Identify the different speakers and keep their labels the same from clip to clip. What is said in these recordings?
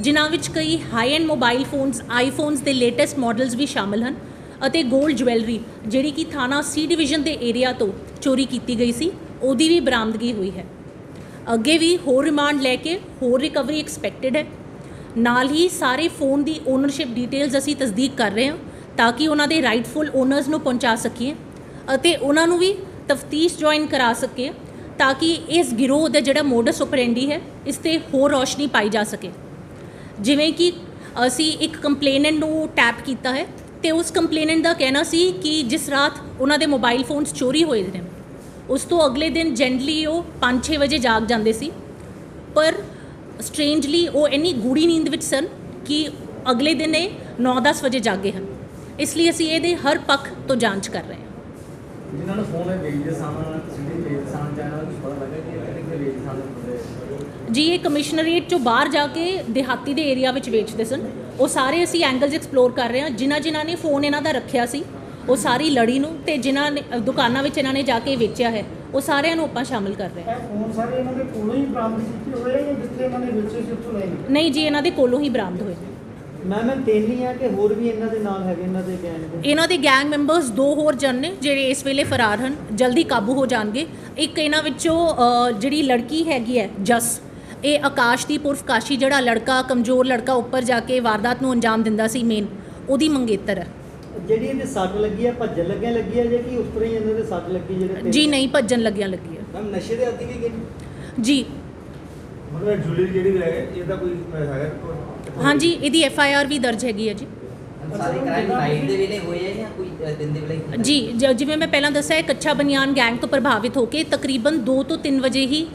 Speaker 1: ਜਿਨ੍ਹਾਂ ਵਿੱਚ ਕਈ high end mobile phones iPhones ਦੇ ਲੇਟੈਸਟ ਮਾਡਲਸ ਵੀ ਸ਼ਾਮਲ ਹਨ ਅਤੇ 골ਡ ਜੁਐਲਰੀ ਜਿਹੜੀ ਕਿ ਥਾਣਾ ਸੀ ਡਿਵੀਜ਼ਨ ਦੇ ਏਰੀਆ ਤੋਂ ਚੋਰੀ ਕੀਤੀ ਗਈ ਸੀ, ਉਹਦੀ ਵੀ ਬਰਾਮਦਗੀ ਹੋਈ ਹੈ। ਅੱਗੇ ਵੀ ਹੋਰ ਰਿਮਾਂਡ ਲੈ ਕੇ ਹੋਰ ਰਿਕਵਰੀ ਐਕਸਪੈਕਟਡ ਹੈ। ਨਾਲ ਹੀ ਸਾਰੇ ਫੋਨ ਦੀ ਓਨਰਸ਼ਿਪ ਡਿਟੇਲਸ ਅਸੀਂ ਤਸਦੀਕ ਕਰ ਰਹੇ ਹਾਂ ਤਾਂ ਕਿ ਉਹਨਾਂ ਦੇ ਰਾਈਟਫੁਲ ਓਨਰਸ ਨੂੰ ਪਹੁੰਚਾ ਸਕੀਏ ਅਤੇ ਉਹਨਾਂ ਨੂੰ ਵੀ ਤਫਤੀਸ਼ ਜੁਆਇਨ ਕਰਾ ਸਕੀਏ ਤਾਂ ਕਿ ਇਸ ਗਿਰੋਹ ਦਾ ਜਿਹੜਾ ਮੋਡਸ ਆਪਰੈਂਡੀ ਹੈ, ਇਸ ਤੇ ਹੋਰ ਰੋਸ਼ਨੀ ਪਾਈ ਜਾ ਸਕੇ। ਜਿਵੇਂ ਕਿ ਅਸੀਂ ਇੱਕ ਕੰਪਲੇਨੈਂਟ ਨੂੰ ਟੈਪ ਕੀਤਾ ਹੈ ਤੇ ਉਸ ਕੰਪਲੇਨੈਂਟ ਦਾ ਕਹਿਣਾ ਸੀ ਕਿ ਜਿਸ ਰਾਤ ਉਹਨਾਂ ਦੇ ਮੋਬਾਈਲ ਫੋਨਸ ਚੋਰੀ ਹੋਏ ਨੇ, ਉਸ ਤੋਂ ਅਗਲੇ ਦਿਨ ਜੈਂਟਲੀ ਉਹ 5-6 ਵਜੇ ਜਾਗ ਜਾਂਦੇ ਸੀ, ਪਰ ਸਟ੍ਰੇਂਜਲੀ ਉਹ ਇੰਨੀ ਗੂੜੀ ਨੀਂਦ ਵਿੱਚ ਸਨ ਕਿ ਅਗਲੇ ਦਿਨ ਇਹ 9-10 ਵਜੇ ਜਾਗੇ ਹਨ। ਇਸ ਲਈ ਅਸੀਂ ਇਹਦੇ ਹਰ ਪੱਖ ਤੋਂ ਜਾਂਚ ਕਰ ਰਹੇ ਹਾਂ।
Speaker 2: ਜਿਨ੍ਹਾਂ ਨੂੰ ਫੋਨ ਹੈ ਵੇਚਦੇ ਸਾਹਮਣੇ ਸਿੱਧੇ ਵੇਚਦੇ ਸਾਹਮਣੇ ਜਾਣਾ ਪਤਾ ਲੱਗਾ ਕਿ ਇਹ ਕਿੱਥੇ ਵੇਚਦੇ ਸਾਹਮਣੇ
Speaker 1: ਜੀ ਇਹ ਕਮਿਸ਼ਨਰੇਟ ਚੋਂ ਬਾਹਰ ਜਾ ਕੇ ਦਿਹਾਤੀ ਦੇ ਏਰੀਆ ਵਿੱਚ ਵੇਚਦੇ ਸਨ। ਉਹ ਸਾਰੇ ਅਸੀਂ ਐਂਗਲਸ ਐਕਸਪਲੋਰ ਕਰ ਰਹੇ ਹਾਂ। ਜਿਨ੍ਹਾਂ ਜਿਨ੍ਹਾਂ ਨੇ ਫੋਨ ਇਹਨਾਂ ਦਾ ਰੱਖਿਆ ਸੀ ਉਹ ਸਾਰੀ ਲੜੀ ਨੂੰ ਤੇ ਜਿਨ੍ਹਾਂ ਨੇ ਦੁਕਾਨਾਂ ਵਿੱਚ ਇਹਨਾਂ ਨੇ ਜਾ ਕੇ ਵੇਚਿਆ ਹੈ ਉਹ ਸਾਰਿਆਂ ਨੂੰ ਆਪਾਂ ਸ਼ਾਮਿਲ ਕਰ ਰਹੇ ਹਾਂ।
Speaker 3: ਫੋਨ ਸਾਰੇ ਇਹਨਾਂ ਦੇ ਕੋਲੋਂ ਹੀ ਬਰਾਮਦ ਕੀਤੇ ਹੋਏ ਜਾਂ ਜਿੱਥੇ ਇਹਨਾਂ ਨੇ ਵੇਚੇ ਸੀ ਉੱਥੋਂ ਲਏ?
Speaker 1: ਨਹੀਂ ਜੀ ਇਹਨਾਂ ਦੇ ਕੋਲੋਂ ਹੀ ਬਰਾਮਦ ਹੋਏ। ਨੇ
Speaker 4: ਮੈਂ ਮੈਂ ਤਿੰਨ ਹੀ ਆ ਕਿ ਹੋਰ ਵੀ ਇਹਨਾਂ ਦੇ ਨਾਲ ਹੈਗੇ ਇਹਨਾਂ ਦੇ ਗੈਂਗ ਦੇ?
Speaker 1: ਇਹਨਾਂ ਦੇ ਗੈਂਗ ਮੈਂਬਰਸ ਦੋ ਹੋਰ ਜਨ ਨੇ ਜਿਹੜੇ ਇਸ ਵੇਲੇ ਫਰਾਰ ਹਨ। ਜਲਦੀ ਕਾਬੂ ਹੋ ਜਾਣਗੇ। ਇੱਕ ਇਹਨਾਂ ਵਿੱਚੋਂ ਜਿਹੜੀ ਲੜਕੀ ਹੈਗੀ ਹੈ ਜਸ ਇਹ ਆਕਾਸ਼ਦੀਪ ਉਰਫ ਕਾਸ਼ੀ ਜਿਹੜਾ ਲੜਕਾ ਕਮਜ਼ੋਰ ਲੜਕਾ ਉੱਪਰ ਜਾ ਕੇ ਵਾਰਦਾਤ ਨੂੰ ਅੰਜਾਮ ਦਿੰਦਾ ਸੀ ਮੇਨ ਉਹਦੀ ਮੰਗੇਤਰ। ਹੈ
Speaker 4: ਜਿਹੜੀ ਇਹਦੇ ਸੱਟ ਲੱਗੀ ਆ ਭੱਜਣ ਲੱਗਿਆ ਲੱਗੀ ਆ ਜੇ ਕਿ ਉਸ ਤਰ੍ਹਾਂ ਹੀ ਇਹਨਾਂ ਦੇ ਸੱਟ ਲੱਗੀ ਜਿਹੜੇ
Speaker 1: ਜੀ ਨਹੀਂ ਭੱਜਣ ਲੱਗਿਆ ਲੱਗੀ ਹੈ
Speaker 2: ਮੈਮ ਨਸ਼ੇ ਦੇ ਆਦੀ ਵੀ ਗਏ
Speaker 1: ਜੀ।
Speaker 5: ਮਤਲਬ ਜੁਲੀ ਜਿਹੜੀ ਵੀ ਹੈ ਇਹਦਾ ਕੋਈ ਹੈਗਾ
Speaker 1: ਹਾਂਜੀ ਇਹਦੀ ਐਫ ਆਈ ਆਰ ਵੀ ਦਰਜ ਹੈਗੀ ਹੈ ਜੀ।
Speaker 6: ਸਾਰੇ ਕ੍ਰਾਈਮ ਨਾਈਟ ਦੇ ਵੇਲੇ ਹੋਏ ਆ ਜਾਂ ਕੋਈ ਅ, ਦਿਨ ਦੇ ਵੇਲੇ ਹੀ ਹੁੰਦਾ?
Speaker 1: ਜੀ ਜ- ਜਿਵੇਂ ਮੈਂ ਪਹਿਲਾਂ ਦੱਸਿਆ ਕੱਚਾ ਬਨਿਆਨ ਗੈਂਗ ਤੋਂ ਪ੍ਰਭਾਵਿਤ ਹੋ ਕੇ ਤਕਰੀਬਨ 2 ਤੋਂ 3 ਵਜੇ ਹੀ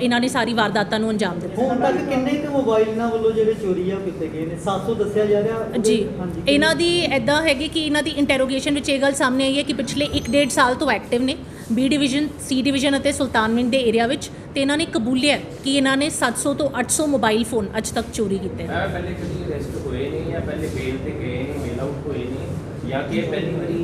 Speaker 1: ਇਹਨਾਂ ਨੇ ਸਾਰੀ ਵਾਰਦਾਤਾਂ ਨੂੰ ਅੰਜਾਮ ਦਿੱਤਾ।
Speaker 4: ਹੁਣ ਤੱਕ ਕਿੰਨੇ ਕੁ ਮੋਬਾਈਲ ਇਹਨਾਂ ਵੱਲੋਂ ਜਿਹੜੇ ਚੋਰੀ ਆ ਕੀਤੇ ਗਏ ਨੇ? 700 ਦੱਸਿਆ ਜਾ ਰਿਹਾ?
Speaker 1: ਜੀ।
Speaker 4: ਹਾਂਜੀ
Speaker 1: ਇਹਨਾਂ ਦੀ ਐਦਾਂ ਹੈਗੀ ਕਿ ਇਹਨਾਂ ਦੀ ਇੰਟਰੋਗੇਸ਼ਨ ਵਿੱਚ ਇਹ ਗੱਲ ਸਾਹਮਣੇ ਆਈ ਹੈ ਕਿ ਪਿਛਲੇ 1.5 ਸਾਲ ਤੋਂ ਐਕਟਿਵ ਨੇ। ਬੀ ਡਿਵੀਜ਼ਨ ਸੀ ਡਿਵੀਜ਼ਨ ਅਤੇ ਸੁਲਤਾਨਵਿੰਡ ਦੇ ਏਰੀਆ ਵਿੱਚ ਤੇ ਇਹਨਾਂ ਨੇ ਕਬੂਲਿਆ ਕਿ ਇਹਨਾਂ ਨੇ 700 ਤੋਂ 800 ਮੋਬਾਈਲ ਫੋਨ ਅੱਜ ਤੱਕ ਚੋਰੀ ਕੀਤੇ ਨੇ।
Speaker 7: ਪਹਿਲੇ ਕਦੀ ਅਰੈਸਟ ਹੋਏ ਨਹੀਂ ਜਾਂ ਪਹਿਲੇ ਬੇਲ ਤੇ ਗਏ ਨਹੀਂ ਮੇਲ ਆਊਟ ਹੋਏ ਨਹੀਂ ਜਾਂ ਕਿ ਇਹ ਪਹਿਲੀ ਵਾਰੀ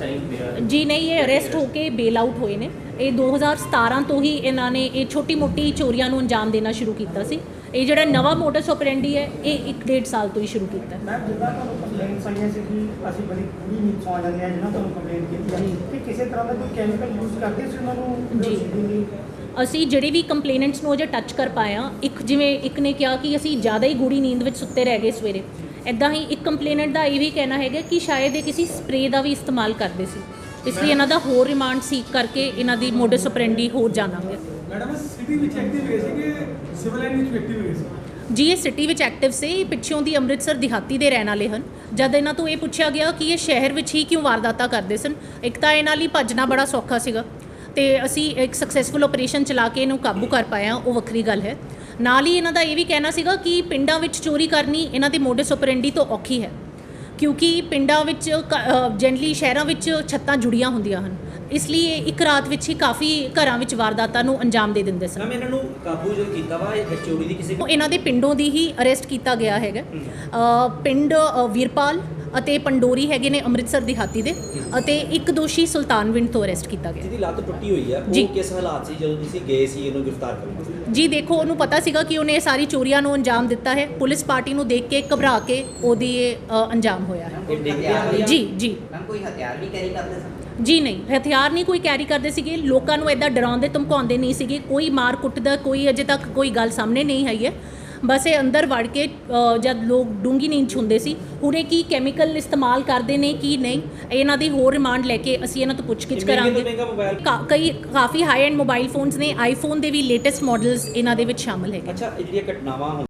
Speaker 7: ਟਾਈਮ ਪਿਆ
Speaker 1: ਜੀ ਨਹੀਂ ਇਹ ਅਰੈਸਟ ਹੋ ਕੇ ਬੇਲ ਆਊਟ ਹੋਏ ਨੇ। ਇਹ 2017 ਤੋਂ ਹੀ ਇਹਨਾਂ ਨੇ ਇਹ ਛੋਟੀ ਮੋਟੀ ਚੋਰੀਆਂ ਨੂੰ ਅੰਜਾਮ ਦੇਣਾ ਸ਼ੁਰੂ ਕੀਤਾ ਸੀ। ਇਹ ਜਿਹੜਾ ਨਵਾਂ ਮੋਟਸ ਆਪਰੈਂਡੀ ਹੈ ਇਹ 1.5 ਸਾਲ ਤੋਂ ਹੀ ਸ਼ੁਰੂ ਕੀਤਾ ਹੈ।
Speaker 3: ਮੈਂ ਜਿੱਦਾਂ ਤੁਹਾਨੂੰ ਕੰਪਲੇਂਟਸ ਆਈਆਂ ਸੀ ਕਿ ਅਸੀਂ ਬੜੀ ਪੂਰੀ ਨੀਂਦ ਸੌ ਜਾਂਦੇ ਆ ਜਿਹਨਾਂ ਤੁਹਾਨੂੰ ਕੰਪਲੇਂਟ ਕੀਤੀ ਹੈ ਕਿ ਕਿਸੇ ਤਰ੍ਹਾਂ ਦਾ ਕੋਈ ਕੈਮੀਕਲ ਯੂਜ਼ ਕਰਦੇ ਸੀ ਉਹਨਾਂ ਨੂੰ
Speaker 1: ਜੀ।
Speaker 3: ਜੀ
Speaker 1: ਅਸੀਂ ਜਿਹੜੇ ਵੀ ਕੰਪਲੇਨੈਂਟਸ ਨੂੰ ਅਜੇ ਟੱਚ ਕਰ ਪਾਇਆ ਇੱਕ ਜਿਵੇਂ ਇੱਕ ਨੇ ਕਿਹਾ ਕਿ ਅਸੀਂ ਜ਼ਿਆਦਾ ਹੀ ਗੂੜੀ ਨੀਂਦ ਵਿੱਚ ਸੁੱਤੇ ਰਹਿ ਗਏ ਸਵੇਰੇ। ਐਦਾਂ ਹੀ ਇੱਕ ਕੰਪਲੇਨੈਂਟ ਦਾ ਇਹ ਵੀ ਕਹਿਣਾ ਹੈਗਾ ਕਿ ਸ਼ਾਇਦ ਇਹ ਕਿਸੇ ਸਪਰੇ ਦਾ ਵੀ ਇਸਤੇਮਾਲ ਕਰਦੇ ਸੀ। ਇਸ ਲਈ ਇਹਨਾਂ ਦਾ ਹੋਰ ਰਿਮਾਂਡ ਸੀਕ ਕਰਕੇ ਇਹਨਾਂ ਦੀ ਮੋਡਸ ਆਪਰੈਂਡੀ ਹੋਰ ਜਾਣਾਂਗੇ
Speaker 8: ਮੈਡਮ ਸਿਟੀ ਵਿੱਚ ਐਕਟਿਵ ਹੋਏ ਸੀਗੇ? ਸਿਵਲ ਲਾਈਨ ਵਿੱਚ ਐਕਟਿਵ ਹੋਏ ਸੀ?
Speaker 1: ਜੀ ਇਹ ਸਿਟੀ ਵਿੱਚ ਐਕਟਿਵ ਸੀ। ਇਹ ਪਿੱਛੋਂ ਦੀ ਅੰਮ੍ਰਿਤਸਰ ਦਿਹਾਤੀ ਦੇ ਰਹਿਣ ਵਾਲੇ ਹਨ। ਜਦ ਇਹਨਾਂ ਤੋਂ ਇਹ ਪੁੱਛਿਆ ਗਿਆ ਕਿ ਇਹ ਸ਼ਹਿਰ ਵਿੱਚ ਹੀ ਕਿਉਂ ਵਾਰਦਾਤਾਂ ਕਰਦੇ ਸਨ ਇੱਕ ਤਾਂ ਇਹਨਾਂ ਲਈ ਭੱਜਣਾ ਬੜਾ ਸੌਖਾ ਸੀਗਾ ਤੇ ਅਸੀਂ ਇੱਕ ਸਕਸੈਸਫੁਲ ਆਪਰੇਸ਼ਨ ਚਲਾ ਕੇ ਇਹਨੂੰ ਕਾਬੂ ਕਰ ਪਾਇਆ ਉਹ ਵੱਖਰੀ ਗੱਲ ਹੈ। ਨਾਲ ਹੀ ਇਹਨਾਂ ਦਾ ਇਹ ਵੀ ਕਹਿਣਾ ਸੀਗਾ ਕਿ ਪਿੰਡਾਂ ਵਿੱਚ ਚੋਰੀ ਕਰਨੀ ਇਹਨਾਂ ਦੇ ਮੋਡਸ ਆਪਰੈਂਡੀ ਤੋਂ ਔਖੀ ਹੈ ਕਿਉਂਕਿ ਪਿੰਡਾਂ ਵਿੱਚ ਜਨਰਲੀ ਸ਼ਹਿਰਾਂ ਵਿੱਚ ਛੱਤਾਂ ਜੁੜੀਆਂ ਹੁੰਦੀਆਂ ਹਨ। ਇਸ ਲਈ ਇਹ ਇੱਕ ਰਾਤ ਵਿੱਚ ਹੀ ਕਾਫੀ ਘਰਾਂ ਵਿੱਚ ਵਾਰਦਾਤਾਂ ਨੂੰ ਅੰਜਾਮ ਦੇ ਦਿੰਦੇ ਸਨ।
Speaker 9: ਮੈਮ ਇਹਨਾਂ ਨੂੰ ਕਾਬੂ ਜੋ ਕੀਤਾ ਵਾ ਇਹ ਚੋਰੀ ਦੀ ਕਿਸੇ
Speaker 1: ਇਹਨਾਂ ਦੇ ਪਿੰਡੋਂ ਦੀ ਹੀ ਅਰੈਸਟ ਕੀਤਾ ਗਿਆ ਹੈਗਾ। ਪਿੰਡ ਵੀਰਪਾਲ ਅਤੇ ਪੰਡੋਰੀ ਹੈਗੇ ਨੇ ਅੰਮ੍ਰਿਤਸਰ ਦਿਹਾਤੀ ਦੇ ਅਤੇ ਇੱਕ ਦੋਸ਼ੀ ਸੁਲਤਾਨਵਿੰਡ ਤੋਂ ਅਰੈਸਟ ਕੀਤਾ ਗਿਆ।
Speaker 9: ਜਿਹਦੀ ਲੱਤ ਟੁੱਟੀ ਹੋਈ ਆ
Speaker 1: ਜੀ।
Speaker 9: ਉਹ ਕਿਸ ਹਾਲਾਤ ਸੀ? ਜਦੋਂ ਤੁਸੀਂ ਗਏ ਸੀ ਇਹਨੂੰ ਗ੍ਰਿਫਤਾਰ ਕਰਨ
Speaker 1: ਜੀ ਦੇਖੋ ਉਹਨੂੰ ਪਤਾ ਸੀਗਾ ਕਿ ਉਹਨੇ ਇਹ ਸਾਰੀ ਚੋਰੀਆਂ ਨੂੰ ਅੰਜਾਮ ਦਿੱਤਾ ਹੈ। ਪੁਲਿਸ ਪਾਰਟੀ ਨੂੰ ਦੇਖ ਕੇ ਘਬਰਾ ਕੇ ਉਹਦੀ ਇਹ, ਅੰਜਾਮ ਹੋਇਆ ਹੈ। ਜੀ ਜੀ।
Speaker 6: ਕੋਈ ਹਥਿਆਰ ਵੀ ਕੈਰੀ ਕਰਦੇ ਸਨ
Speaker 1: ਜੀ ਨਹੀਂ। ਹਥਿਆਰ ਨਹੀਂ ਕੋਈ ਕੈਰੀ ਕਰਦੇ ਸੀਗੇ। ਲੋਕਾਂ ਨੂੰ ਐਦਾਂ ਡਰਾਉਂਦੇ ਧਮਕਾਉਂਦੇ ਨਹੀਂ ਸੀਗੇ। ਕੋਈ ਮਾਰ ਕੁੱਟ ਦਾ ਕੋਈ ਅਜੇ ਤੱਕ ਕੋਈ ਗੱਲ ਸਾਹਮਣੇ ਨਹੀਂ ਆਈ ਹੈ। ਬਸ ਇਹ ਅੰਦਰ ਵੜ ਕੇ ਜਦ ਲੋਕ ਡੂੰਗੀ ਨੀਂਦ 'ਚ ਹੁੰਦੇ ਸੀ ਹੁਣ ਇਹ ਕੀ ਕੈਮੀਕਲ ਇਸਤੇਮਾਲ ਕਰਦੇ ਨੇ ਕੀ ਨਹੀਂ ਇਹਨਾਂ ਦੀ ਹੋਰ ਰਿਮਾਂਡ ਲੈ ਕੇ ਅਸੀਂ ਇਹਨਾਂ ਤੋਂ ਪੁੱਛਗਿੱਛ ਕਰਾਂਗੇ। ਕਈ ਕਾਫੀ ਹਾਈ ਐਂਡ ਮੋਬਾਈਲ ਫੋਨਸ ਨੇ ਆਈਫੋਨ ਦੇ ਵੀ ਲੇਟੈਸਟ ਮਾਡਲਸ ਇਹਨਾਂ ਦੇ ਵਿੱਚ ਸ਼ਾਮਲ ਹੈਗੇ।
Speaker 9: ਅੱਛਾ ਜਿਹੜੀਆਂ ਘਟਨਾਵਾਂ